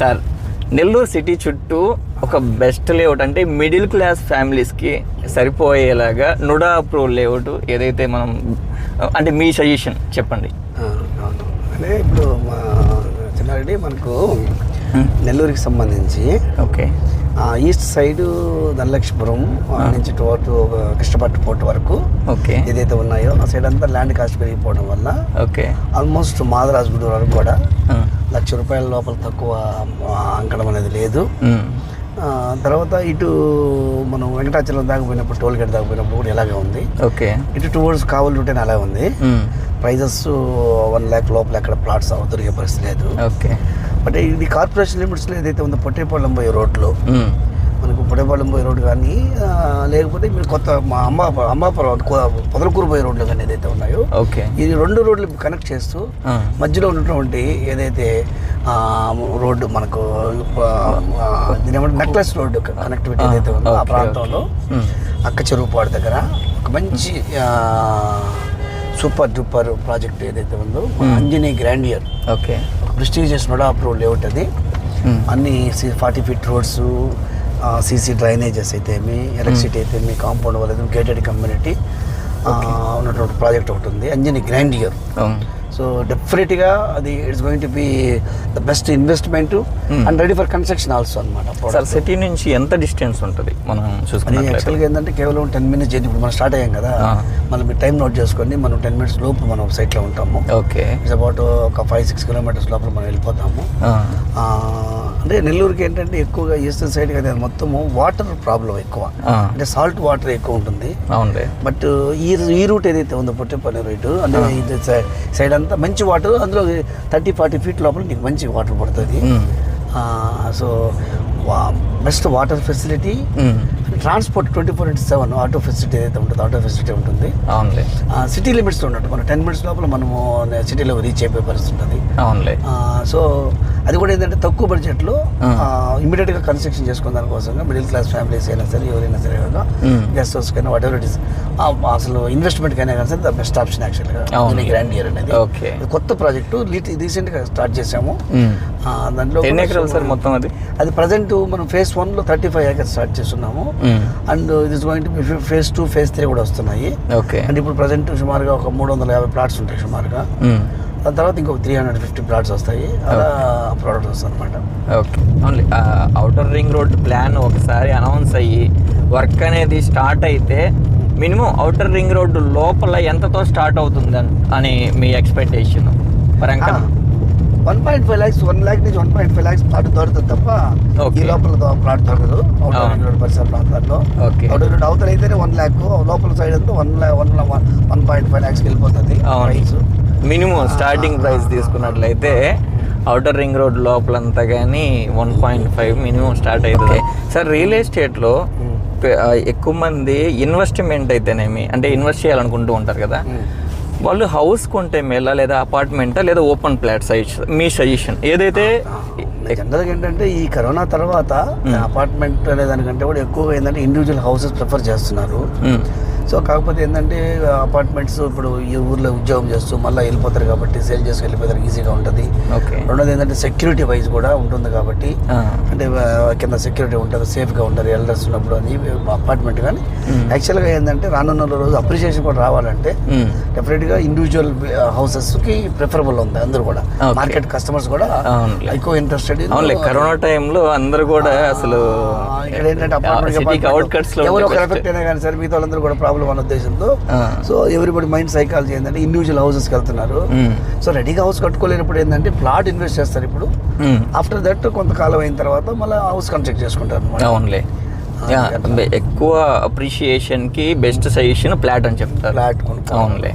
Sir Nellore city చుట్టూ ఒక best layout అంటే మిడిల్ క్లాస్ ఫ్యామిలీస్కి సరిపోయేలాగా నుడా ప్రో లేఅవుట్ ఏదైతే మనం అంటే మీ సజెషన్ చెప్పండి. అంటే ఇప్పుడు మా చిన్నారెడ్డి మనకు నెల్లూరుకి సంబంధించి ఓకే. ఈస్ట్ సైడ్ ధనలక్ష్మీపురం నుంచి టోటు కృష్ణపట్టు పోర్ట్ వరకు ఓకే. ఏదైతే ఉన్నాయో ఆ సైడ్ అంతా ల్యాండ్ కాస్ట్ పెరిగిపోవడం వల్ల ఓకే. ఆల్మోస్ట్ మాదరాజుగూడ వరకు కూడా లక్ష రూపాయల లోపల తక్కువ అంకడం అనేది లేదు. తర్వాత ఇటు మనం వెంకటాచలం దాకా పోయినప్పుడు టోల్ గేట్ దాకా పోయినప్పుడు కూడా ఇలాగే ఉంది. ఓకే. ఇటు టువర్డ్స్ కావల్ రూట్ అని అలా ఉంది. ప్రైజెస్ వన్ ల్యాక్ లోపల ఎక్కడ ప్లాట్స్ దొరికే పరిస్థితి లేదు. ఓకే. బట్ ఇది కార్పొరేషన్ లిమిట్స్లో ఏదైతే ఉందో పొట్టేపాలెం పోయే రోడ్లో మనకు పొట్టేపాలెం పోయే రోడ్ కానీ లేకపోతే మీరు కొత్త మా అమ్మ అమ్మాపురం పొదలకూరు పోయే రోడ్లు కానీ ఏదైతే ఉన్నాయో ఓకే. ఇది రెండు రోడ్లు కనెక్ట్ చేస్తూ మధ్యలో ఉన్నటువంటి ఏదైతే రోడ్డు మనకు నెక్లెస్ రోడ్డు కనెక్టివిటీ ఏదైతే ఉందో ఆ ప్రాంతంలో. అక్క చెరువుపాడు దగ్గర ఒక మంచి సూపర్ డూపర్ ప్రాజెక్ట్ ఏదైతే ఉందో Anjani Grandeur. Okay. Prestigious NUDA approve layout అది. అన్ని forty feet roads C C drainages అయితే ఏమి ఎలక్ట్రిసిటీ అయితే ఏమి కాంపౌండ్ వాళ్ళది గేటెడ్ కమ్యూనిటీ ఉన్నటువంటి ప్రాజెక్ట్ ఒకటి ఉంది. అంజనీ గ్రాండియర్ సో డెఫినెట్గా అది it's going to be the best investment and ready for construction also అనమాట సార్ సిటీ నుంచి ఎంత డిస్టెన్స్ ఉంటుంది? మనం చూసుకున్నట్లయితే. యాక్చువల్గా ఏంటంటే కేవలం టెన్ మినిట్స్ జర్నీ ఇప్పుడు మనం స్టార్ట్ అయ్యాం కదా. మనం మీరు టైం నోట్ చేసుకోండి మనం టెన్ మినిట్స్ లోపు మనం సైట్లో ఉంటాము. ఓకే. ఇట్స్ అబౌట్ ఒక ఫైవ్ సిక్స్ కిలోమీటర్స్ లోపల మనం వెళ్ళిపోతాము. అంటే నెల్లూరుకి ఏంటంటే ఎక్కువగా ఈస్టర్న్ సైడ్ కదా మొత్తము వాటర్ ప్రాబ్లం ఎక్కువ. అంటే సాల్ట్ వాటర్ ఎక్కువ ఉంటుంది. బట్ ఈ ఈ రూట్ ఏదైతే ఉందో పొట్టేపల్లి రూట్ అంటే సైడ్ అంతా మంచి వాటర్ అందులో థర్టీ ఫార్టీ ఫీట్ లోపల నీకు మంచి వాటర్ పడుతుంది. So best water facility. Transport twenty four into seven auto facility ఏదైతే ఉంటుందో ఆటో ఫెసిలిటీ ఉంటుంది. అవునులే. సిటీ లిమిట్స్ ఉన్నట్టు మనం టెన్ మినిట్స్ లోపల మనము సిటీలో రీచ్ అయిపోయే పరిస్థితి ఉంటుంది. అవునులే. సో అది కూడా ఏంటంటే తక్కువ బడ్జెట్లో ఆ. ఇమీడియట్గా కన్స్ట్రక్షన్ చేసుకున్న దానికోసంగా మిడిల్ క్లాస్ ఫ్యామిలీస్ అయినా సరే ఎవరైనా సరే కదా. గెస్ట్ హౌస్ కైనా వాట్ ఎవర్ ఇట్ ఇస్ అసలు ఇన్వెస్ట్మెంట్ కైనా కానీ సరే ద బెస్ట్ ఆప్షన్ యాక్చువల్గా. గ్రాండ్ ఇయర్ అనేది. కొత్త ప్రాజెక్టు రీసెంట్గా స్టార్ట్ చేసాము దాంట్లో ఎన్ని ఎకరాలు సార్ మొత్తం అది? అది ప్రజెంట్ మనం ఫేజ్ వన్లో థర్టీ ఫైవ్ ఏకర్స్ స్టార్ట్ చేస్తున్నాము. అండ్ ఇది is going to phase two phase three కూడా వస్తున్నాయి. ఓకే. అండ్ ఇప్పుడు ప్రజెంట్ సుమారుగా ఒక మూడు వందల యాభై ప్లాట్స్ ఉంటాయి సుమారుగా. దాని తర్వాత ఇంకొక త్రీ హండ్రెడ్ ఫిఫ్టీ ప్లాట్స్ వస్తాయి. అలా ప్రోడక్ట్ వస్తుంది అనమాట okay. Only outer ring road plan ఒకసారి అనౌన్స్ అయ్యి వర్క్ అనేది స్టార్ట్ అయితే మినిమం అవుటర్ రింగ్ రోడ్డు లోపల ఎంతతో స్టార్ట్ అవుతుంది అని మీ ఎక్స్పెక్టేషన్ పరంగా one point five lakhs one lakh నుంచి one point five lakhs plot దొరుకుతుంది తప్ప. ఈ లోపల ప్లాట్ దొరకదు. అవుటర్. రింగ్ పరిసర ప్రాంతాల్లో ఓకే. అవుటర్ రోడ్ అవతల అయితేనే వన్ ల్యాక్ లోపల సైడ్ అంతా one one one point five ల్యాక్స్కి వెళ్ళిపోతుంది. ప్రైస్ మినిమం స్టార్టింగ్ ప్రైస్ తీసుకున్నట్లయితే అవుటర్ రింగ్ రోడ్ లోపలంతా కానీ one point five minimum start అవుతుంది సార్ రియల్ ఎస్టేట్లో ఎక్కువ మంది ఇన్వెస్ట్మెంట్ అయితేనేమి అంటే ఇన్వెస్ట్ చేయాలనుకుంటూ ఉంటారు కదా వాళ్ళు హౌస్ కొంటే మేలా లేదా అపార్ట్మెంటా లేదా ఓపెన్ ప్లాట్ సైజ్ మీ సజెషన్? ఏదైతే జనరల్గా ఏంటంటే ఈ కరోనా తర్వాత అపార్ట్మెంట్ అనే దానికంటే కూడా ఎక్కువగా ఏంటంటే ఇండివిజువల్ హౌసెస్ ప్రిఫర్ చేస్తున్నారు. సో కాకపోతే ఏంటంటే అపార్ట్మెంట్స్ ఇప్పుడు ఈ ఊర్లో ఉద్యోగం చేస్తూ మళ్ళీ వెళ్ళిపోతారు కాబట్టి సేల్ చేసుకు వెళ్ళిపోతారు ఈజీగా ఉంటుంది. ఓకే. రెండోది ఏంటంటే సెక్యూరిటీ వైజ్ కూడా ఉంటుంది కాబట్టి అంటే కింద సెక్యూరిటీ ఉంటుంది సేఫ్గా ఉంటారు ఎల్డర్స్ ఉన్నప్పుడు అని అపార్ట్మెంట్ కానీ యాక్చువల్గా ఏంటంటే రానున్న రోజు అప్రిషియేషన్ కూడా రావాలంటే. డెఫినెట్గా ఇండివిజువల్ హౌసెస్కి ప్రిఫరబుల్ ఉంది అందరూ కూడా. మార్కెట్ కస్టమర్స్ కూడా. ఎక్కువ ఇంట్రెస్టెడ్ కరోనా టైంలో అందరూ కూడా అసలు ఇక్కడ ఏంటంటే ఎవరు ఒక. ఎఫెక్ట్ అయినా కానీ సరే మిగతా వాళ్ళందరూ కూడా ప్రాబ్లం అన్న ఉద్దేశంతో. సో ఎవరిబడి మైండ్ సైకాలజీ ఏంటంటే ఇండివిజువల్ హౌసెస్కి వెళ్తున్నారు. సో రెడీగా హౌస్ కట్టుకోలేనప్పుడు ఏంటంటే ప్లాట్ ఇన్వెస్ట్ చేస్తారు ఇప్పుడు. ఆఫ్టర్ దట్ కొంతకాలం అయిన తర్వాత మళ్ళీ హౌస్ కన్స్ట్రక్ట్ చేసుకుంటారు అనమాట అవునులే ఎక్కువ అప్రిషియేషన్కి బెస్ట్ సజెషన్ ప్లాట్ అని చెప్తారు. ఫ్లాట్ అవునులే.